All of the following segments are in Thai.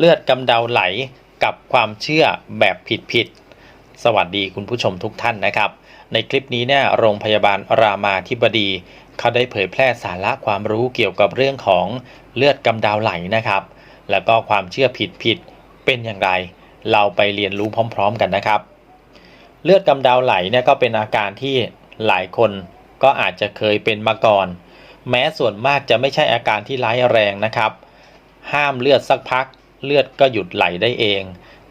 เลือดกำเดาไหลกับความเชื่อแบบผิดๆ สวัสดีคุณผู้ชมทุกท่านนะครับ ในคลิปนี้เนี่ยโรงพยาบาลรามาธิบดี เขาได้เผยแพร่สาระความรู้เกี่ยวกับเรื่องของเลือดกำเดาไหลนะครับ แล้วก็ความเชื่อผิดๆ เป็นอย่างไร เราไปเรียนรู้พร้อม ๆ กันนะครับ เลือดกำเดาไหลเนี่ยก็เป็นอาการที่หลายคนก็อาจจะเคยเป็นมาก่อน แม้ส่วนมากจะไม่ใช่อาการที่ร้ายแรงนะครับ ห้ามเลือดสักพัก เลือดก็หยุดไหลได้เอง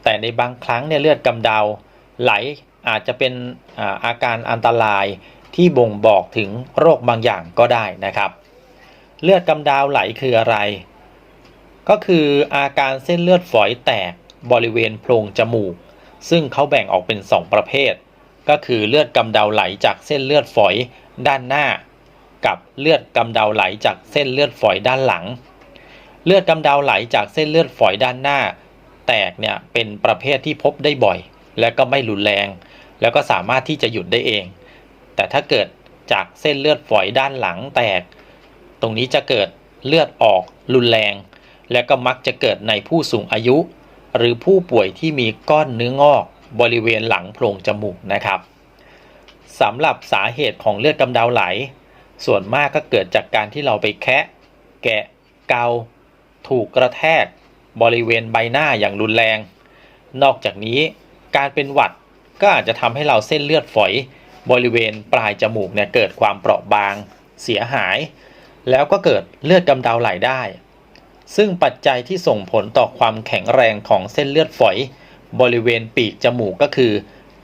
แต่ในบางครั้งเนี่ยเลือดกำเดาไหลอาจจะเป็นอาการอันตรายที่บ่งบอกถึงโรคบางอย่างก็ได้นะครับ เลือดกำเดาไหลคืออะไร ก็คืออาการเส้นเลือดฝอยแตกบริเวณโพรงจมูก ซึ่งเขาแบ่งออกเป็น 2 ประเภท ก็คือเลือดกำเดาไหลจากเส้นเลือดฝอยด้านหน้า กับเลือดกำเดาไหลจากเส้นเลือดฝอยด้านหลัง เลือดกำเดาไหลจากเส้นเลือดฝอยด้านหน้า แตกเนี่ยเป็นประเภทที่พบได้บ่อย และก็ไม่รุนแรง แล้วก็สามารถที่จะหยุดได้เอง แต่ถ้าเกิดจากเส้นเลือดฝอยด้านหลังแตก ตรงนี้จะเกิดเลือดออกรุนแรง และก็มักจะเกิดในผู้สูงอายุ หรือผู้ป่วยที่มีก้อนเนื้องอกบริเวณหลังโพรงจมูกนะครับสำหรับสาเหตุของเลือดกำเดาไหล ส่วนมากก็เกิดจากการที่เราไปแคะ แกะ เกา ถูกกระแทกบริเวณใบหน้าอย่างรุนแรง นอกจากนี้การเป็นหวัดก็อาจจะทำให้เราเส้นเลือดฝอย บริเวณปลายจมูกเนี่ยเกิดความเปราะบาง เสียหาย แล้วก็เกิดเลือดกำเดาไหลได้ ซึ่งปัจจัยที่ส่งผลต่อความแข็งแรงของเส้นเลือดฝอย บริเวณปีกจมูกก็คือ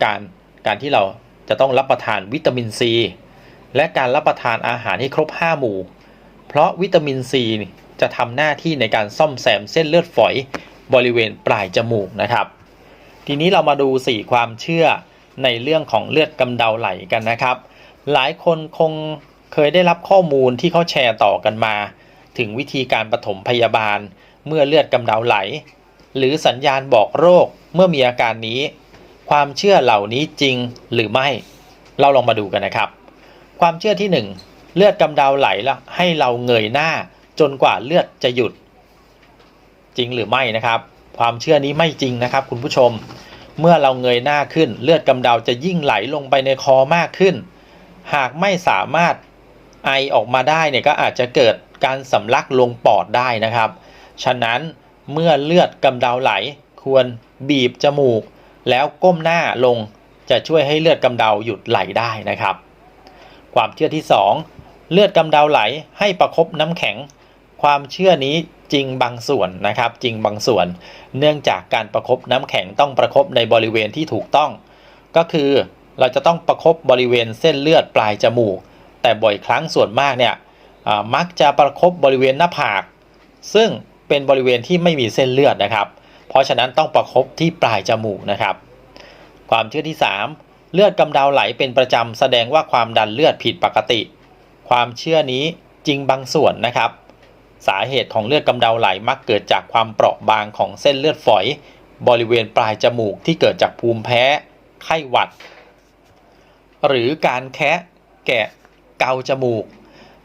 การการที่เราจะต้องรับประทานวิตามินซี และการรับประทานอาหารให้ครบ 5 หมู่ เพราะวิตามินซีจะทำหน้าที่ในการซ่อมแซมเส้นเลือดฝอยบริเวณปลายจมูกนะครับ ทีนี้เรามาดู 4 ความเชื่อในเรื่องของเลือดกำเดาไหลกันนะครับ หลายคนคงเคยได้รับข้อมูลที่เขาแชร์ต่อกันมา ถึงวิธีการปฐมพยาบาล เมื่อเลือดกำเดาไหล หรือสัญญาณบอกโรคเมื่อมีอาการนี้ ความเชื่อเหล่านี้จริงหรือไม่ เราลองมาดูกันนะครับ ความเชื่อที่ 1 เลือดกำเดาไหลแล้วให้เราเงยหน้า จนกว่าเลือดจะหยุด จริงหรือไม่นะครับ ความเชื่อนี้ไม่จริงนะครับ คุณผู้ชม เมื่อเราเงยหน้าขึ้น เลือดกำเดาจะยิ่งไหลลงไปในคอมากขึ้น หากไม่สามารถไอออกมาได้เนี่ยก็อาจจะเกิดการสำลักลงปอดได้นะครับ ฉะนั้นเมื่อเลือดกำเดาไหล ควรบีบจมูก แล้วก้มหน้าลงจะช่วยให้เลือดกำเดาหยุดไหลได้นะครับ ความเชื่อที่ 2 เลือดกำเดาไหลให้ประคบน้ำแข็ง ความเชื่อนี้จริงบางส่วนนะครับ จริงบางส่วน เนื่องจากการประคบน้ำแข็งต้องประคบในบริเวณที่ถูกต้อง ก็คือเราจะต้องประคบบริเวณเส้นเลือดปลายจมูก แต่บ่อยครั้งส่วนมากเนี่ยมักจะประคบบริเวณหน้าผาก ซึ่งเป็นบริเวณที่ไม่มีเส้นเลือดนะครับ เพราะฉะนั้นต้องประคบที่ปลายจมูกนะครับ ความเชื่อที่ 3 เลือดกำเดาไหลเป็นประจำแสดงว่าความดันเลือดผิดปกติ ความเชื่อนี้จริงบางส่วนนะครับ สาเหตุของเลือดกำเดาไหลมักเกิดจากความเปราะบางของเส้นเลือดฝอย บริเวณปลายจมูกที่เกิดจากภูมิแพ้ ไข้หวัด หรือการแคะแกะเกาจมูก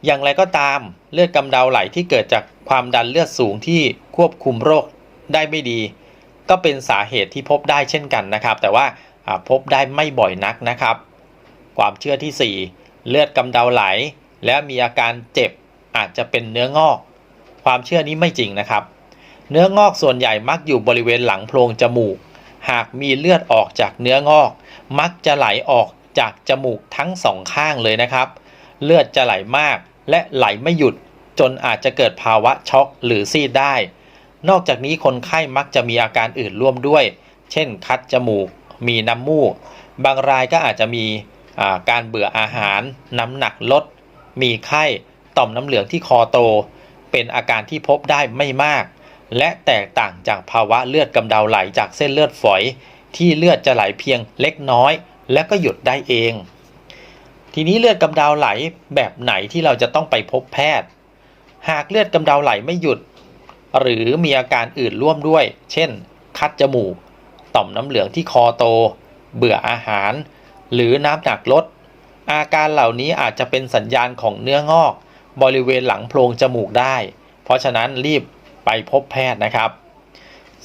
อย่างไรก็ตามเลือดกำเดาไหลที่เกิดจากความดันเลือดสูงที่ควบคุมโรคได้ไม่ดี ก็เป็นสาเหตุที่พบได้เช่นกันนะครับ แต่ว่าพบได้ไม่บ่อยนักนะครับ ความเชื่อที่ 4 เลือดกำเดาไหล แล้วมีอาการเจ็บอาจจะเป็นเนื้องอก ความเชื่อนี้ไม่จริงนะครับ เนื้องอกส่วนใหญ่มักอยู่บริเวณหลังโพรงจมูก หากมีเลือดออกจากเนื้องอก มักจะไหลออกจากจมูกทั้งสองข้างเลยนะครับ เลือดจะไหลมากและไหลไม่หยุดจนอาจจะเกิดภาวะช็อกหรือซีดได้ นอกจากนี้คนไข้มักจะมีอาการอื่นร่วมด้วย เช่น คัดจมูก มีน้ำมูก บางรายก็อาจจะมีการเบื่ออาหาร น้ำหนักลด มีไข้ ต่อมน้ำเหลืองที่คอโต เป็นอาการที่พบได้ไม่มาก และแตกต่างจากภาวะเลือดกำเดาไหลจากเส้นเลือดฝอย ที่เลือดจะไหลเพียงเล็กน้อย และก็หยุดได้เอง ทีนี้เลือดกำเดาไหลแบบไหนที่เราจะต้องไปพบแพทย์ หากเลือดกำเดาไหลไม่หยุด หรือมีอาการอื่นร่วมด้วย เช่น คัดจมูก ต่อมน้ำเหลืองที่คอโต เบื่ออาหาร หรือน้ำหนักลดอาการเหล่านี้อาจจะเป็นสัญญาณของเนื้องอก บริเวณหลังโพรงจมูกได้ เพราะฉะนั้นรีบไปพบแพทย์นะครับ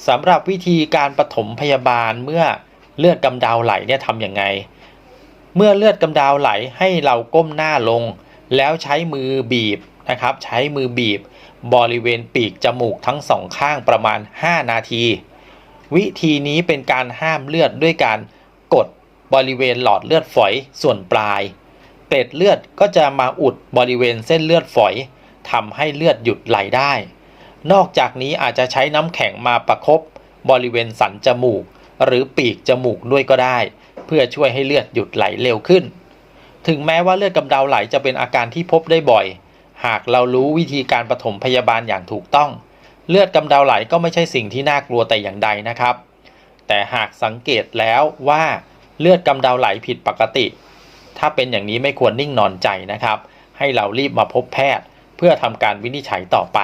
สำหรับวิธีการปฐมพยาบาลเมื่อเลือดกำเดาไหลเนี่ยทำยังไง เมื่อเลือดกำเดาไหลให้เราก้มหน้าลง แล้วใช้มือบีบนะครับ ใช้มือบีบบริเวณปีกจมูกทั้งสองข้างประมาณ 5 นาที วิธีนี้เป็นการห้ามเลือดด้วยการกดบริเวณหลอดเลือดฝอยส่วนปลาย เกล็ดเลือดก็จะมาอุดบริเวณเส้นเลือดฝอยทำให้เลือดหยุดไหลได้ นอกจากนี้อาจจะใช้น้ำแข็งมาประคบบริเวณสันจมูก หรือปีกจมูกด้วยก็ได้ เพื่อช่วยให้เลือดหยุดไหลเร็วขึ้น ถึงแม้ว่าเลือดกำเดาไหลจะเป็นอาการที่พบได้บ่อย หากเรารู้วิธีการปฐมพยาบาลอย่างถูกต้อง เลือดกำเดาไหลก็ไม่ใช่สิ่งที่น่ากลัวแต่อย่างใดนะครับ แต่หากสังเกตแล้วว่าเลือดกำเดาไหลผิดปกติ ถ้าเป็นอย่างนี้ไม่ควรนิ่งนอนใจนะครับ ให้เรารีบมาพบแพทย์ เพื่อทำการวินิจฉัยต่อไป